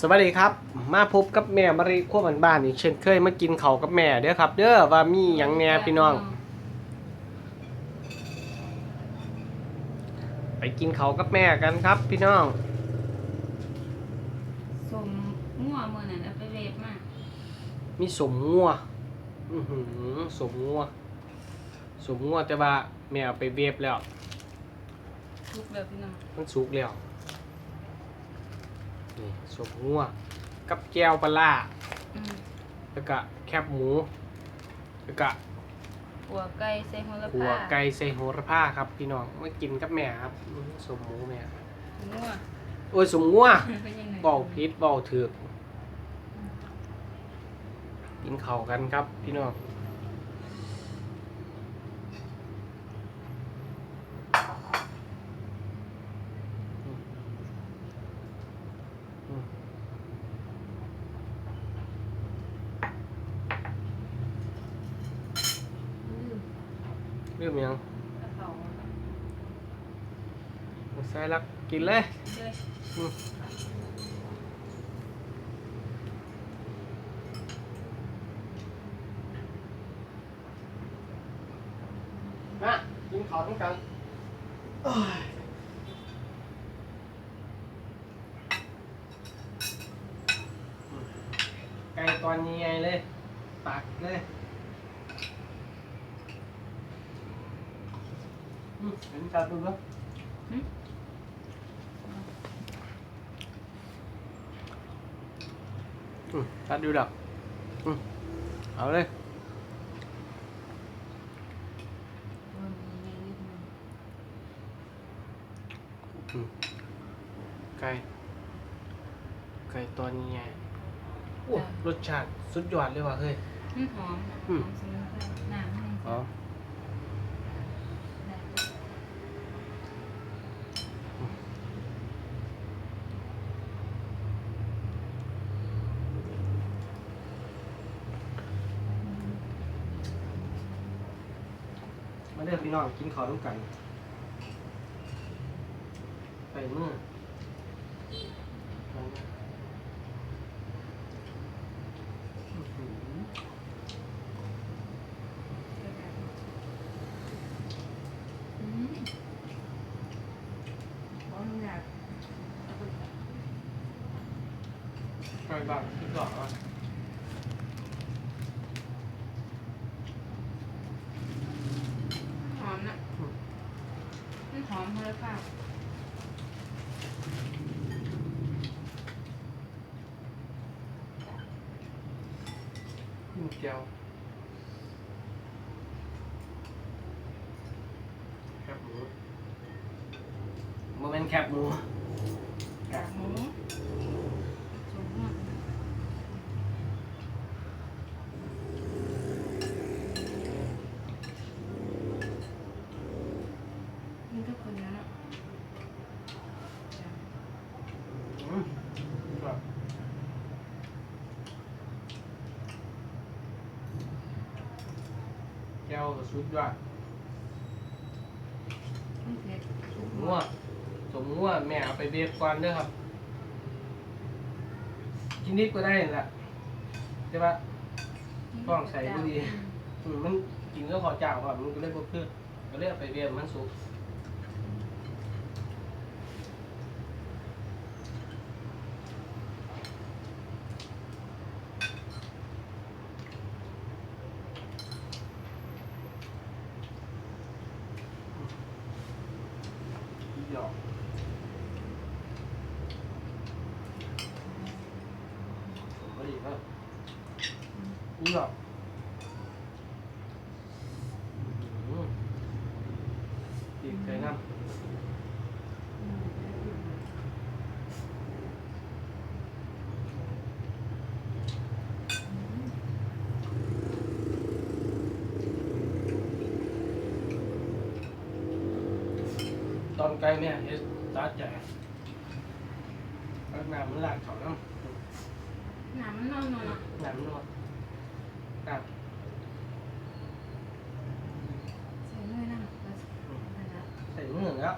สวัสดีครับ มาพบกับแม่มาริขั้วบ้านบ้านๆอีกเช่นเคยมากินเขาวกับแม่เด้อครับ เด้อว่ามีหยังแหน่พี่น้อง ไปกินเขาวกับแม่กันครับ พี่น้องสมมั่วมือนั่นเอาไปเวฟมากมีสมงัวอือหือสมงัวสมงัวแต่ว่าแม่เอาไปเวฟแล้วทุกแบบพี่น้องมันสุกแล้ว นี่สมงัวกับแก้วปลาร้าอืมแล้วก็แคบหมู แล้วก็หัวไก่ใส่โหระหัวพาไก่ใส่โหระพาครับพี่น้องมากินกับแม่ครับอื้อสมหมูแม่มั่วโอ้ยสมงัว เป็นยังไงเบาพิษเบาถือกกินเข่าวกันครับ พี่น้อง เรื่องยังกระเพราใส่ลักกินเลยเด้ออืมมากินข้าวต้องกันโอ้ยไก่ตอนนี้ไงเลย ตักเลยอืม เห็นจัดดูแล้วอืมตัดดูดับอืมเอาเลยว่ามีไงนิดนึงอืมไก่ไก่ตัวนี้ไงโอ้รสชาติสุดยอดเลยว่ะเฮ้ยมันหอมหอือมมสมุนไพรน้ำให้ อ๋อ ได้ มาเด้อพี่น้องกินข้าวร่วมกัน ไปเมื่ออื้อหือ อืมหอมอยาก ไก่บ้างสุดยอดว่ะ หอมนะ มันหอมโหระพาอืมแก้วแคบหมูโมเมนต์แคบหมู กากหมูสมมั่วมันก็คนนั้นอะ อืมครับแก้ว สุดยอดมันเผ็ดสมงัวสมงัวแม่เอาไปเบียบก่อนเด้อครับกินนิดก็ได้นั่นแหละใช่ปะต้องใส่บุหรี่อืมมันกินก็ขอจ่าวก่อนมันก็เลยบ่คือก็เลยเอาไปเบียบมันสุกหยอกไม่ ดีครับนี่หรอกอืมดีใจน้ำตอนไกลเนี่ยเฮ็ดตาใจแล้วน้ำมันหลากเขาน้ำหนามันน อนนอนอะ น้ำนวดครับ ใส่เนื้อนะแล้วนั่นละ ใส่มือแล้ว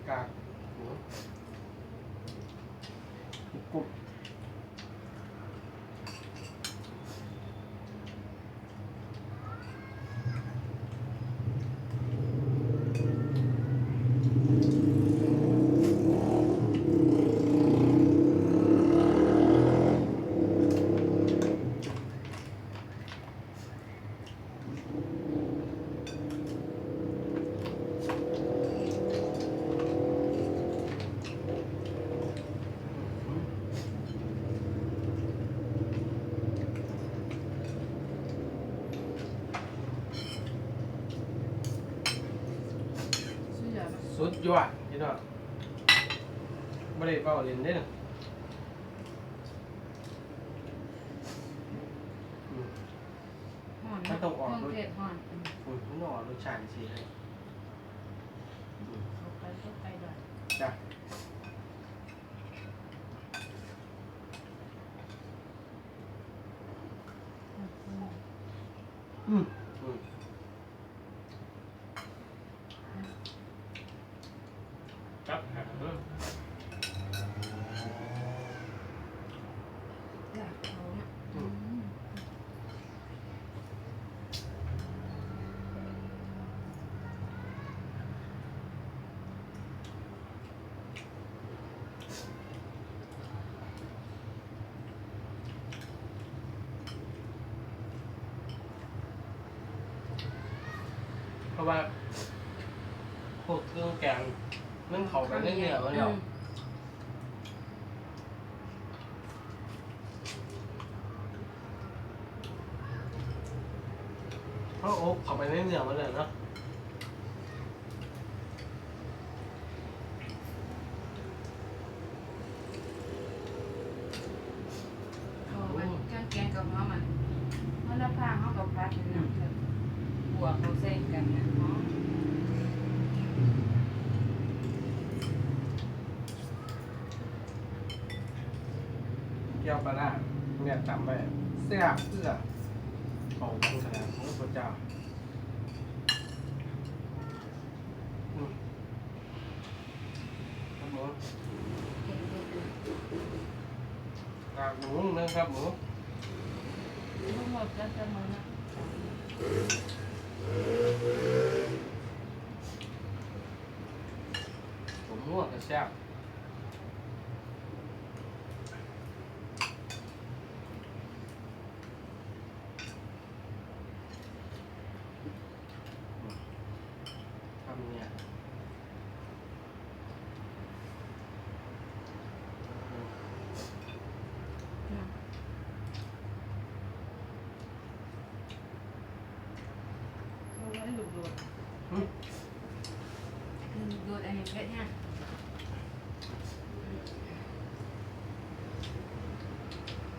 อ กากหมูกรุบ ยอดพี่น้องไม่ได้เป้าเล่นได้ออืมห่อนไม่ต้องออกเครรื่สองเทศห่อนอืมอุ่นพี่น้องรสชาติสิให้อืม เข้าไปเข้าไปด้วย จ้ะ อืมอืม อืมอืมครับอืม อยากเอาเนี่ยอืม เพ ราะว่า พวกเครื่องแกงมันเข้าไปในเนื้อมันแล้วอืมเพราะโอ๊กเข้าไปในเนื้อมันเลยเนาะ เอาไปเครื่องแกงกับเขามันเพราะละพาเขากับพัดนี่นะเถอะบวกเขาเส้นกันนะเนาะ เกี่ยวปลาร้าแม่จำไปเสียบเสื้อเอาตั้งขนาดของพระเจ้าอืมครับหมูเก่งเก่งเก่งกากหมูนะครับหมูทั้งหมดก็จะมานะผมมั่วกับแซ่บทำเนี่ยอืม อืมเอาไว้ดูดู อืมอืมดูอันนี้เพชรเนี่ย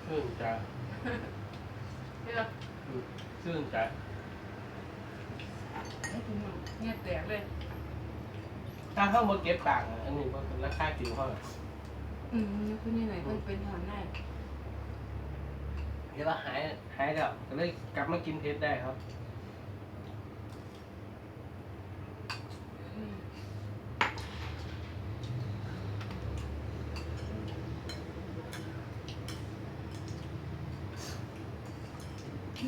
ชื่นใจเลือกอืมชื่นใจเนี่ยแตกเลย ถ้าเข้ามาเก็บต่างค์อะอันนี้มันเป็นราคากินเขาเลยอืมคุณยังไงเพิ่งเป็นหอนได้เดี๋ยวเราหายหายแล้วก็เลยกลับมากินเพชรได้ครับ อืม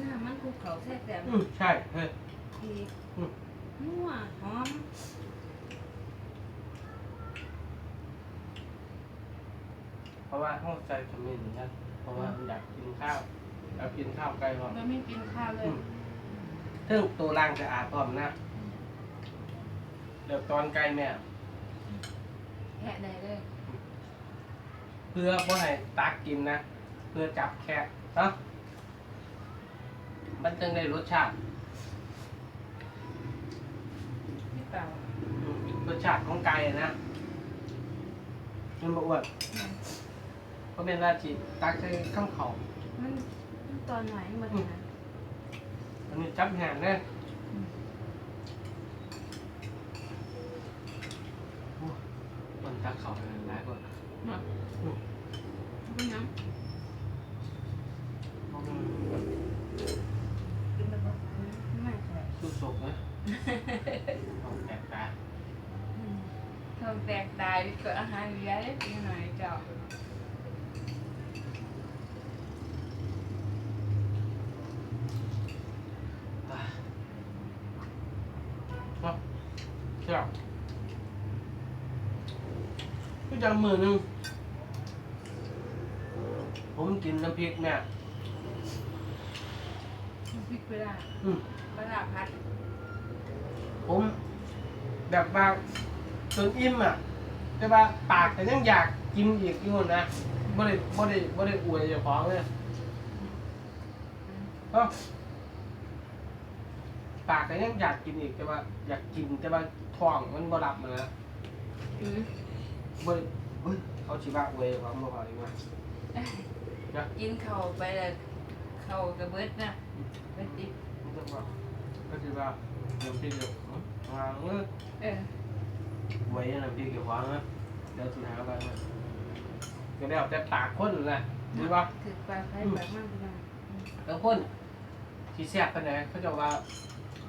หน้ามัน ภูเขาแท้แต่อืมใช่เฮ้ยดีอืมนัวหอมเพราะว่าห้องใจขมิ้นนะเพราะว่าอยากกินข้าวอยากกินข้าวไก่หอมแล้วไม่กินข้าวเลยเทิงตัวล่างจะอาบพร้อมนะเดี๋ยวตอนไก่แม่แหะได้เลยเพื่อบ่ให้ตักกินนะ เพื่อจับแค่เนาะ มันจึงได้รสชาติพี่เปล่ารสชาติของไก่อะนะมันบอ้วนเพราะเป็นราชีตักใส่ข้าวเขามันมันตอนไหนมาถึงนั้นอันนี้จับแหนเนี่ยมันตักเขาเลยหลายคนมาเป็นยังกินแบบว่าไม่ใช่ สุดสกนะเอาแตกตาอืมเธอแตกตายเกิดอาหารเหลือได้ปีหน่อยเจ้าเนาะใช่ไหมก็จังมือหนึงผมกินน้ำพริกเนี่ย พริกปลาอืม ปลาพัดผมแบบว่าจนอิ่มอะ แต่ว่าปากแต่ยังอยากกินอีกอยู่นะไม่ได้ไม่ได้ไม่ได้อวยเจ้าของเลยก็ปากแต่ยังอยากกินอีกแต่ว่า อยากกินแต่ว่าท้องมันบ่รับมานะอืมบ่ได้เฮ้ยเขาชิว่าอวยเจ้าของบ่พอดีกว่ากินเข่าวไปแล้ว เข่าวกระเบิดนะไปติดมันก็ว่าก็คือว่าเดี๋ยวพี่เดี๋ยววางเออเออไว้น้ำพริกเกี่ยวของนะเดี๋ยวสุดท้ายไปมาก็ได้เอาแต่ปากคนนั่นแหละดีป่ะถือปลาไข่ปลามากพี่น้องแล้วคนที่แซ่บปานไหนเขาจะว่า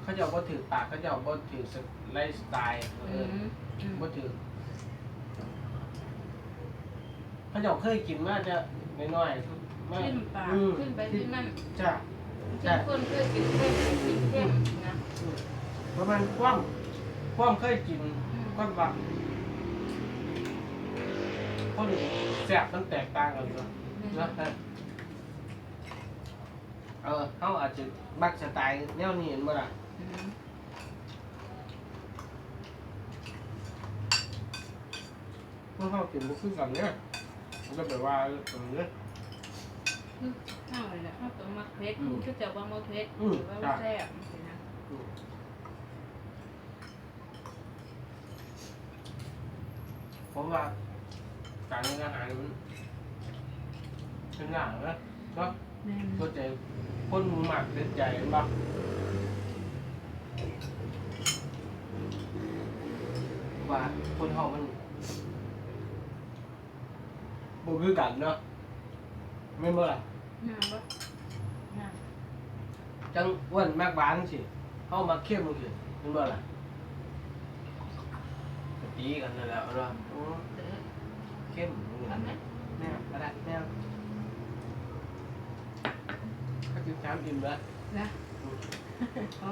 เขาจะว่าถือปากเขาจะว่าถือสไลฟ์สไตล์เออือมอืมว่าถือเขาจะเคยกินมาจะน้อยๆมา ขึ้นปลาอืมขึ้นไปที่นั่นจ้ะที่คนเคยกินเข้มกินเข้มนะอืมประมาณความความเคยกินอืมความว่าคนแซ่บมันแตกต่างกันอยู่นะเออเออเขาอาจจะมักสไตล์แนวนี้เห็นบ่ล่ะอืมเมื่อเขากินบ่คือกันเนี่ยมันก็แบบว่าตรงนี้ ข้าวเลยแหละข้าวต้มมะเขืออืมก็จะว่ามะเขืออืมหรือว่าจ้ะแซ่บมันสินะผมว่าการเลี้ยงอาหารมันเป็นหลังนะเนาะแม่นเข้าใจคนหมูหมักเด็ดใจเห็นปะว่าคนเฮามันบ่คือกันเนาะ แม่นบ่ล่ะงามปะงามจังอ้วนมากหวานสิเข้ามาเข้มสิเห็นบ่ล่ะก็ตีกันนั่นแหละเนาะอือเด้อเข้มนี่เอาไหมแนวกระดาษแนวก็คือถามอิ่มแล้วนะอ๋อ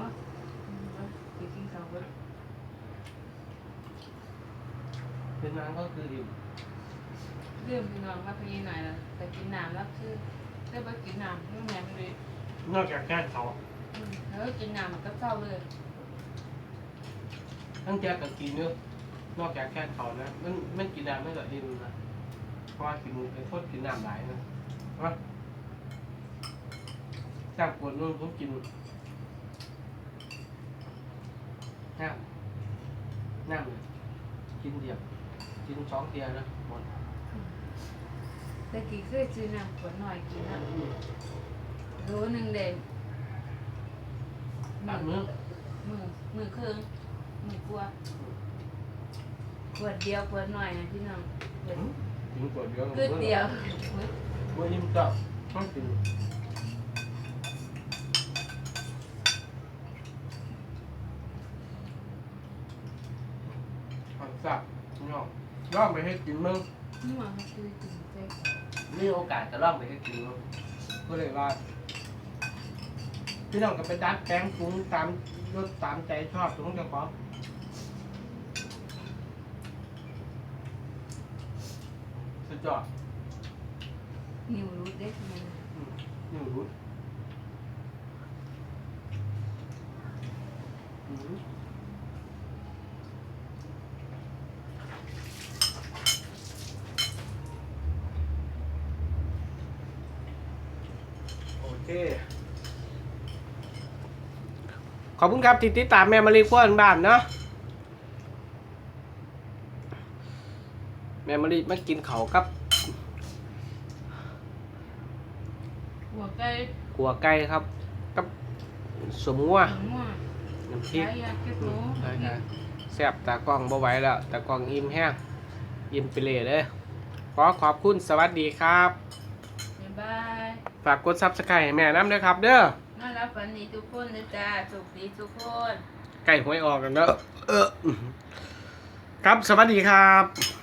อืมเอาไปกินข้าวเบิดเป็นนางก็คืออิ่ม เรื่องพี่น้องว่าพี่หน่อยละแต่กินน้ำแล้วคือได้ไปกินน้ำไม่แม่นเลยนอกจากแก้เขาอืมแล้วก็กินน้ำมันก็เศร้าเลยตั้งแก้ก็กินเนื้อะนอกจากแก้เขานะ มันมันกินน้ำไม่ก็อิ่มนะเพราะว่ากินเป็นคนกินน้ำหลายนะว่าจากปวดนู่นผมกินน้ำน้ำเลยกินเดียวกินสองเทียนะหมด แต่กี่เคยซื้อน้ำขวดหน่อยกินนะรู้หนึ่งเด่นตามมื้อมือมือครึ่งมือกลัวขวดเดียวขวดหน่อยนะพี่น้องขวดกินขวดเดียวคือเดียวบ่อิ่มก็ต้องกินผักสับเนาะลองไปให้กินมึงนี่มันคือกินเจ๊ มีโอกาสจะลองไปให้กินมึงก็เลยว่า พี่น้องก็ไปดัดแปลงปรุงตามรสตามใจชอบของเจ้าของสุดยอดนิวรู้ได้ทำไมอืมนี่รู้อืมโอเค ขอบคุณครับที่ติดตามแม่มารีควนบ้านเนาะแม่มารีมากินเขาวกับหัวไก่กัวไก่ครับ กับสมงัวหัวน้ำพริกไก่ยาเก็บหนูใช่ครับแซ่บตากล้องบ่ไหวแล้วตากล้องอิ่มแห้งอิ่มไปเลยเลยขอขอบคุณสวัสดีครับ บ๊ายบาย ฝากกดซับสไครต์ให้แม่น้ำด้วยครับ เด้อน่ารักฝันดีทุกคนนะจ้าสุขดีทุกคน ไก่หวยออกกันเด้อเออครับสวัสดีครับ